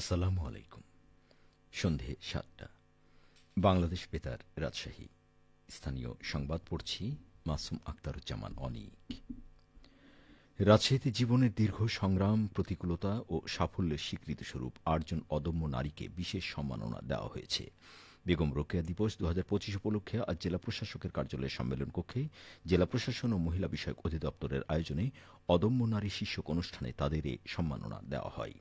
আসসালামু আলাইকুম। সন্ধে সাতটা। বাংলাদেশ বেতার রাজশাহী। স্থানীয় সংবাদ পড়ছি মাসুম আক্তারুজ্জামান অনিক। রাজশাহীতে জীবনের দীর্ঘ সংগ্রাম, প্রতিকূলতা ও সাফল্যের স্বীকৃতিস্বরূপ আটজন অদম্য নারীকে বিশেষ সম্মাননা দেওয়া হয়েছে। বেগম রোকেয়া দিবস দু হাজার পঁচিশ উপলক্ষে আজ জেলা প্রশাসকের কার্যালয়ের সম্মেলন কক্ষে জেলা প্রশাসন ও মহিলা বিষয়ক অধিদপ্তরের আয়োজনে অদম্য নারী শীর্ষক অনুষ্ঠানে তাদের এ সম্মাননা দেওয়া হয়।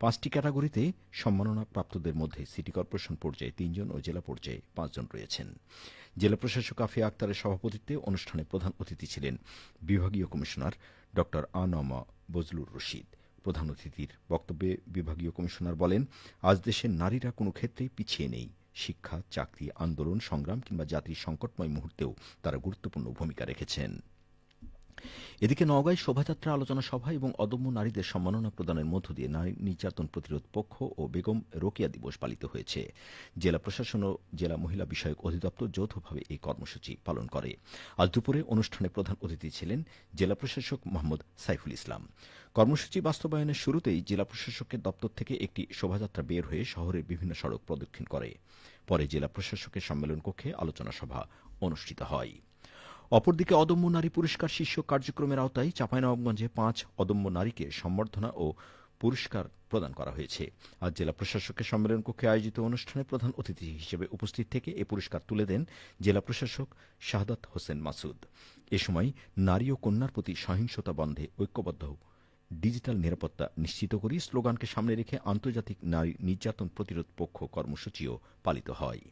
পাঁচটি ক্যাটাগরিতে সম্মাননা প্রাপ্তদের মধ্যে সিটি কর্পোরেশন পর্যায়ে তিনজন ও জেলা পর্যায়ে পাঁচজন রয়েছেন। জেলা প্রশাসক আফিয়া আক্তারের সভাপতিত্বে অনুষ্ঠানে প্রধান অতিথি ছিলেন বিভাগীয় কমিশনার ড আনমা বজলুর রশিদ। প্রধান অতিথির বক্তব্যে বিভাগীয় কমিশনার বলেন, আজ দেশের নারীরা কোনো ক্ষেত্রেই পিছিয়ে নেই। শিক্ষা, চাকরি, আন্দোলন, সংগ্রাম কিংবা জাতির সংকটময় মুহূর্তেও তারা গুরুত্বপূর্ণ ভূমিকা রেখেছেন। এদিকে নওগাঁয় শোভাযাত্রা, আলোচনা সভা এবং অদম্য নারীদের সম্মাননা প্রদানের মধ্য দিয়ে নারী নির্যাতন প্রতিরোধ পক্ষ ও বেগম রোকিয়া দিবস পালিত হয়েছে। জেলা প্রশাসন ও জেলা মহিলা বিষয়ক অধিদপ্তর যৌথভাবে এই কর্মসূচি পালন করে। আজ দুপুরে অনুষ্ঠানে প্রধান অতিথি ছিলেন জেলা প্রশাসক মোহাম্মদ সাইফুল ইসলাম। কর্মসূচি বাস্তবায়নের শুরুতেই জেলা প্রশাসকের দপ্তর থেকে একটি শোভাযাত্রা বের হয়ে শহরের বিভিন্ন সড়ক প্রদক্ষিণ করে। পরে জেলা প্রশাসকের সম্মেলন কক্ষে আলোচনা সভা অনুষ্ঠিত হয়। অপরদিকে অদম্য নারী পুরস্কার শীর্ষক কার্যক্রমের আওতায় চাঁপাইনবাবগঞ্জে পাঁচ অদম্য নারীকে সম্বর্ধনা ও পুরস্কার প্রদান করা হয়েছে। আজ জেলা প্রশাসকের সম্মেলন কক্ষে আয়োজিত অনুষ্ঠানে প্রধান অতিথি হিসেবে উপস্থিত থেকে এ পুরস্কার তুলে দেন জেলা প্রশাসক শাহাদাত হোসেন মাসুদ। এ সময় নারী ও কন্যার প্রতি সহিংসতা বন্ধে ঐক্যবদ্ধ, ডিজিটাল নিরাপত্তা নিশ্চিত করি স্লোগানকে সামনে রেখে আন্তর্জাতিক নারী নির্যাতন প্রতিরোধ পক্ষ কর্মসূচিও পালিত হয়।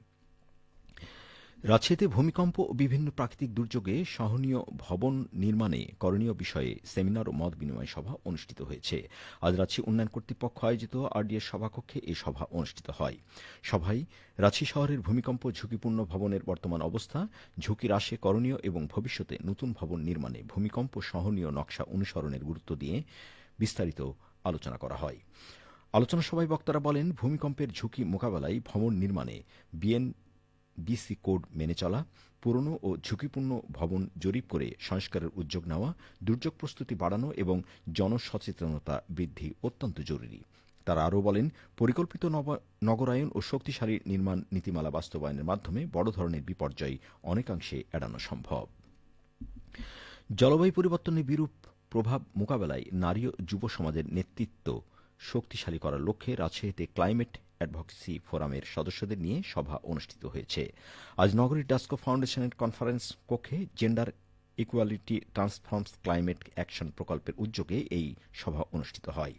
রাজশাহীতে ভূমিকম্প ও বিভিন্ন প্রাকৃতিক দুর্যোগে সহনীয় ভবন নির্মাণে করণীয় বিষয়ে সেমিনার ও মত বিনিময় সভা অনুষ্ঠিত হয়েছে। আজ রাজশাহী উন্নয়ন কর্তৃপক্ষ আয়োজিত আরডিএস সভাকক্ষে এই সভা অনুষ্ঠিত হয়। সভায় রাজশাহী শহরের ভূমিকম্প ঝুঁকিপূর্ণ ভবনের বর্তমান অবস্থা ঝুঁকি হ্রাসে করণীয় এবং ভবিষ্যতে নতুন ভবন নির্মাণে ভূমিকম্প সহনীয় নকশা অনুসরণের গুরুত্ব দিয়ে বিস্তারিত আলোচনা করা হয়। আলোচনা সভায় বক্তারা বলেন, ভূমিকম্পের ঝুঁকি মোকাবেলায় ভবন নির্মাণে বিএন বিসি কোড মেনে চলা, পুরনো ও ঝুঁকিপূর্ণ ভবন জরিপ করে সংস্কারের উদ্যোগ নেওয়া, দুর্যোগ প্রস্তুতি বাড়ানো এবং জনসচেতনতা বৃদ্ধি অত্যন্ত জরুরি। তারা আরও বলেন, পরিকল্পিত নগরায়ন ও শক্তিশালী নির্মাণ নীতিমালা বাস্তবায়নের মাধ্যমে বড় ধরনের বিপর্যয় অনেকাংশে এড়ানো সম্ভব। জলবায়ু পরিবর্তনের বিরূপ প্রভাব মোকাবেলায় নারী ও যুব সমাজের নেতৃত্ব শক্তিশালী করার লক্ষ্যে রাজশাহীতে ক্লাইমেট অ্যাডভোকেসি ফোরামের সদস্যদের নিয়ে সভা অনুষ্ঠিত হয়েছে। আজ নগরীর ডাস্কো ফাউন্ডেশনের কনফারেন্স কক্ষে gender equality transforms climate action প্রকল্পের উদ্যোগে এই সভা অনুষ্ঠিত হয়।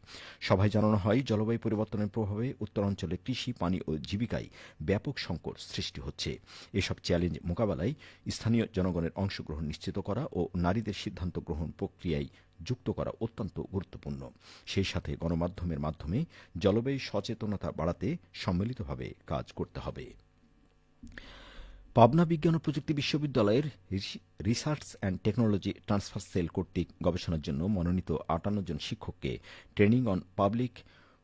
সভায় জানানো হয়, জলবায়ু পরিবর্তনের প্রভাবে উত্তরাঞ্চলে কৃষি, পানি ও জীবিকায় ব্যাপক সংকট সৃষ্টি হচ্ছে। এসব চ্যালেঞ্জ মোকাবেলায় স্থানীয় জনগণের অংশগ্রহণ নিশ্চিত করা ও নারীদের সিদ্ধান্ত গ্রহণ প্রক্রিয়ায় যুক্ত করা অত্যন্ত গুরুত্বপূর্ণ। সেই সাথে গণমাধ্যমের মাধ্যমে জলবায়ু সচেতনতা বাড়াতে সম্মিলিতভাবে কাজ করতে হবে। পাবনা বিজ্ঞান ও প্রযুক্তি বিশ্ববিদ্যালয়ের research and technology transfer cell কর্তৃক গবেষণার জন্য মনোনীত আটান্ন জন শিক্ষককে training on public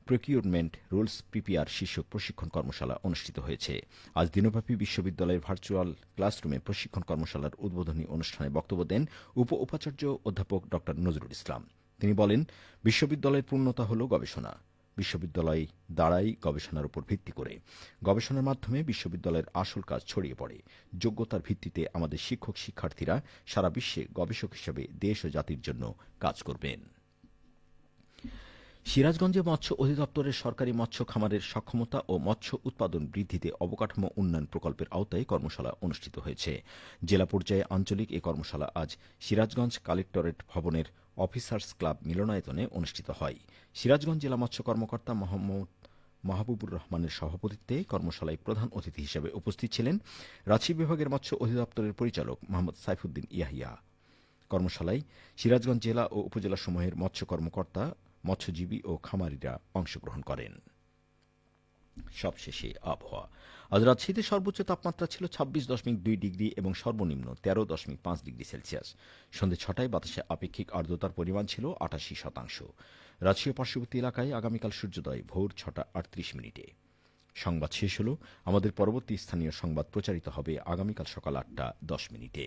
procurement rules prepare শীর্ষক প্রশিক্ষণ কর্মশালা অনুষ্ঠিত হয়েছে। আজ দিনব্যাপী বিশ্ববিদ্যালয়ের ভার্চুয়াল ক্লাসরুমে প্রশিক্ষণ কর্মশালার উদ্বোধনী অনুষ্ঠানে বক্তব্য দেন উপ উপাচার্য অধ্যাপক ড নজরুল ইসলাম। তিনি বলেন, বিশ্ববিদ্যালয়ের পূর্ণতা হল গবেষণা। বিশ্ববিদ্যালয় দাঁড়াই গবেষণার উপর ভিত্তি করে। গবেষণার মাধ্যমে বিশ্ববিদ্যালয়ের আসল কাজ ছড়িয়ে পড়ে। যোগ্যতার ভিত্তিতে আমাদের শিক্ষক শিক্ষার্থীরা সারা বিশ্বে গবেষক হিসেবে দেশ ও জাতির জন্য কাজ করবেন। সিরাজগঞ্জে মৎস্য অধিদপ্তরের সরকারি মৎস্য খামারের সক্ষমতা ও মৎস্য উৎপাদন বৃদ্ধিতে অবকাঠামো উন্নয়ন প্রকল্পের আওতায় কর্মশালা অনুষ্ঠিত হয়েছে। জেলা পর্যায়ে আঞ্চলিক এ কর্মশালা আজ সিরাজগঞ্জ কালেক্টরেট ভবনের অফিসার্স ক্লাব মিলনায়তনে অনুষ্ঠিত হয়। সিরাজগঞ্জ জেলা মৎস্য কর্মকর্তা মোহাম্মদ মাহবুবুর রহমানের সভাপতিত্বে কর্মশালায় প্রধান অতিথি হিসেবে উপস্থিত ছিলেন রাজশাহী বিভাগের মৎস্য অধিদপ্তরের পরিচালক মোহাম্মদ সাইফুদ্দিন ইয়াহিয়া। কর্মশালায় সিরাজগঞ্জ জেলা ও উপজেলা সমূহের মৎস্য কর্মকর্তা মৎস্যজীবী ও খামারিরা অংশগ্রহণ করেন। সবশেষে আবহাওয়া। আজ রাজশাহীতে সর্বোচ্চ তাপমাত্রা ছিল ছাব্বিশ দশমিক দুই ডিগ্রি এবং সর্বনিম্ন তেরো দশমিক পাঁচ ডিগ্রি সেলসিয়াস। সন্ধে ছটায় বাতাসে আপেক্ষিক আর্দ্রতার পরিমাণ ছিল আটাশি শতাংশ। রাজশাহী পার্শ্ববর্তী এলাকায় আগামীকাল সূর্যোদয় ভোর ছটা আটত্রিশ মিনিটে। সংবাদ শেষ হল। আমাদের পরবর্তী স্থানীয় সংবাদ প্রচারিত হবে আগামীকাল সকাল আটটা দশ মিনিটে।